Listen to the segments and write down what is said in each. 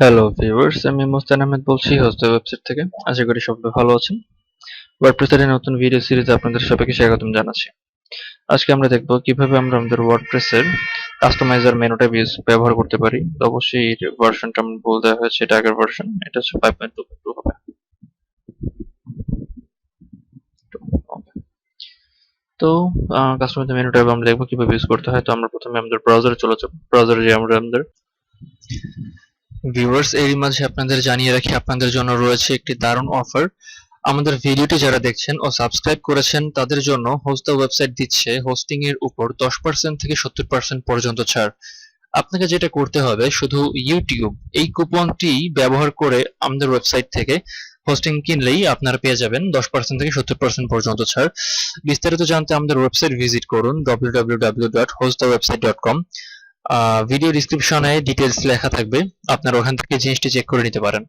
Hello viewers আমি মোস্তান আহমেদ বলছি host website থেকে। আশা করি সবাই ভালো আছেন। ওয়ার্ডপ্রেসের নতুন ভিডিও সিরিজে আপনাদের সবাইকে স্বাগতম জানাচ্ছি। আজকে আমরা দেখব কীভাবে আমরা আমাদের ওয়ার্ডপ্রেসের কাস্টমাইজার মেনুটা ব্যবহার করতে পারি। অবশ্যই এই ভার্সনটা আমার ভুল দেওয়া হয়েছে, এটা আগের ভার্সন এটা হচ্ছে ফাইভ পয়েন্ট টু টু হবে। তো কাস্টমাইজার মেনুটা আমরা দেখব কীভাবে ইউজ করতে হয়। তো আমরা প্রথমে আমাদের ব্রাউজারে চলে যাব। ব্রাউজারে যে আমরা আমাদের ভিউয়ার্স এরই মাঝে আপনাদের জানিয়ে রাখি, আপনাদের জন্য রয়েছে একটি দারুণ অফার আমাদের ভিডিওটি যারা দেখছেন ও সাবস্ক্রাইব করেছেন, তাদের জন্য হোস্ট ওয়েবসাইট দিচ্ছে হোস্টিং এর উপর দশ পার্সেন্ট থেকে সত্তর পার্সেন্ট পর্যন্ত ছাড়। আপনাকে যেটা করতে হবে, শুধু ইউটিউব এই কুপনটি ব্যবহার করে আমাদের ওয়েবসাইট থেকে হোস্টিং কিনলেই আপনারা পেয়ে যাবেন দশ পার্সেন্ট থেকে সত্তর পার্সেন্ট পর্যন্ত ছাড়। বিস্তারিত জানতে আমাদের ওয়েবসাইট ভিজিট করুন www.hostthewebsite.com ভিডিও ডিসক্রিপশনে ডিটেলস লেখা থাকবে। আপনারা ওখান থেকে জিনিসটি চেক করে নিতে পারেন।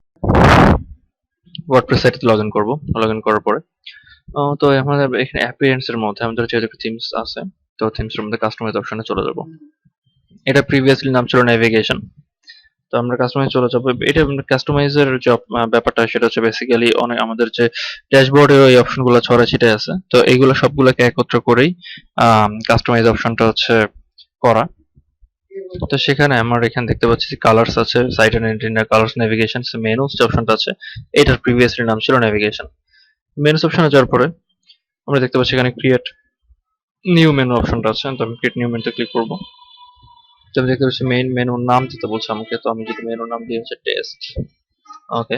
ওয়ার্ডপ্রেস সাইটে লগ ইন করব। লগ ইন করার পরে। তো আমাদের এখানে অ্যাপিয়ারেন্স এর মধ্যে, আমাদের যেহেতু থিমস আছে, তো থিমস এর মধ্যে কাস্টমাইজ অপশনে চলে যাব। এটা প্রিভিয়াসলি নাম ছিল নেভিগেশন তো আমরা কাস্টমাইজ চলে যাব। এটা কাস্টমাইজের যে ব্যাপারটা, সেটা হচ্ছে বেসিক্যালি অনেক আমাদের যে ড্যাশবোর্ডে ওই অপশনগুলো ছড়া ছিটে আছে। তো এইগুলো সবগুলোকে একত্র করেই কাস্টমাইজ অপশনটা হচ্ছে করা। তো সেখানে আমার এখানে দেখতে পাচ্ছি কালার্স আছে site and colours navigation menus যে অপশনটা আছে। এটার প্রিভিয়াসলি নাম ছিল নেভিগেশন মেনুস অপশনে যাওয়ার পরে আমরা দেখতে পাচ্ছি এখানে ক্রিয়েট নিউ মেনু অপশনটা আছে। তো আমি ক্রিয়েট নিউ মেনুতে ক্লিক করব। তো আমি দেখতে পাচ্ছি মেইন মেনুর নাম দিতে বলছে আমাকে। তো আমি যদি মেনুর নাম দিয়ে হচ্ছে টেস্ট ওকে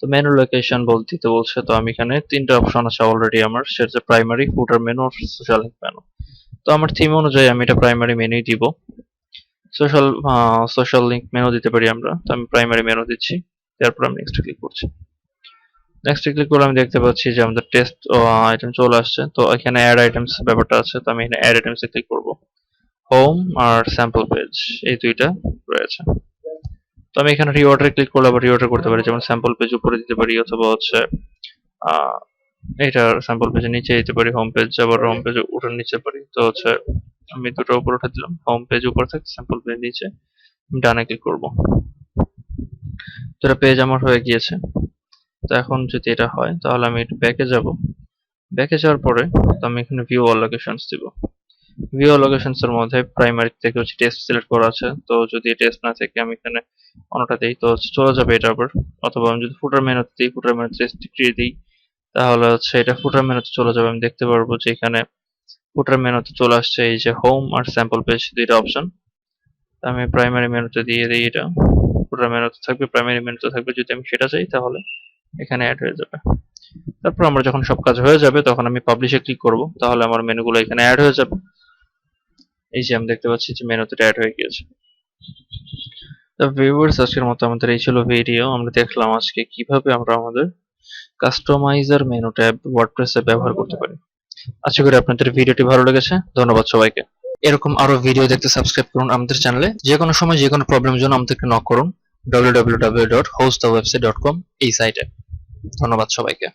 তো মেনু লোকেশন বলতে দিতে বলছে। তো আমি এখানে তিনটা অপশন আছে অলরেডি আমার। সেটা প্রাইমারি ফুটার মেনু আর সোশ্যাল মেনু তো আমার থিম অনুযায়ী আমি এটা প্রাইমারি মেনুই দিব। সোশ্যাল সোশ্যাল লিঙ্ক মেনু দিতে পারি আমরা। তো আমি প্রাইমারি মেনু দিচ্ছি। তারপর আমি নেক্সট ক্লিক করছি। নেক্সট ক্লিক করলে আমি দেখতে পাচ্ছি যে আমাদের টেস্ট আইটেম চলে আসছে। তো এখানে অ্যাড আইটেমস ব্যাপারটা আছে। তো আমি এখানে অ্যাড আইটেমস ক্লিক করব। হোম আর স্যাম্পল পেজ এই দুইটা রয়েছে। তো আমি এখানে রিঅর্ডারে ক্লিক করলে আবার রিঅর্ডার করতে পারি। যেমন স্যাম্পল পেজ উপরে দিতে পারি অথবা হচ্ছে এটা স্যাম্পল পেজের নিচে দিতে পারি। হোম পেজ আবার হোম পেজ উঠার নিচে পারি। তো হচ্ছে আমি দুটো উপর উঠে দিলাম। হোম পেজ উপর থাকে স্যাম্পল পেজ নিচে। ডানে ক্লিক করব। এটা পেজ আমার হয়ে গিয়েছে। তো এখন যদি এটা হয়, তাহলে আমি একটু ব্যাকে যাব। ব্যাকে যাওয়ার পরে তো আমি এখানে ভিউ অল লোকেশনস দিব। ভিউ লোকেশনস এর মধ্যে প্রাইমারি থেকে হচ্ছে টেস্ট সিলেক্ট করা আছে। তো যদি টেস্ট না থেকে আমি এখানে অন্যটা দিই, তো চলে যাবে এটা আবার। অথবা আমি যদি ফুটার মেনুতে দিই ফুটার মেনু টেস্ট দিই, তাহলে হচ্ছে এটা ফুটার মেনুতে চলে যাবে। আমি দেখতে পারব যে এখানে ফুটার মেনুতে চলে আসছে এই যে হোম আর স্যাম্পল পেজ দুইটা অপশন আমি প্রাইমারি মেনুতে দিয়ে দিই এটা। ফুটার মেনুতে থাকবে প্রাইমারি মেনুতে থাকবে। যদি আমি সেটা চাই, তাহলে এখানে অ্যাড হয়ে যাবে। তারপর আমার যখন সব কাজ হয়ে যাবে, তখন আমি পাবলিশে ক্লিক করব। তাহলে আমার মেনুগুলো এখানে অ্যাড হয়ে যাবে। এই যে আমি দেখতে পাচ্ছি যে মেনুতে অ্যাড হয়ে গিয়েছে। তো ভিউয়ার্স আজকের মতো আমাদের এই ছিল ভিডিও আমরা দেখলাম আজকে কীভাবে আমরা আমাদের কাস্টমাইজার মেনু ট্যাব ওয়ার্ডপ্রেসে ব্যবহার করতে পারি। আশা করি আপনাদের ভিডিওটি ভালো লেগেছে। ধন্যবাদ সবাইকে। এরকম আরও ভিডিও দেখতে সাবস্ক্রাইব করুন আমাদের চ্যানেলে যে কোনো সময় যে কোনো প্রবলেমের জন্য আমাদেরকে নক করুন। www.hostthewebsite.com এই সাইটে ধন্যবাদ সবাইকে।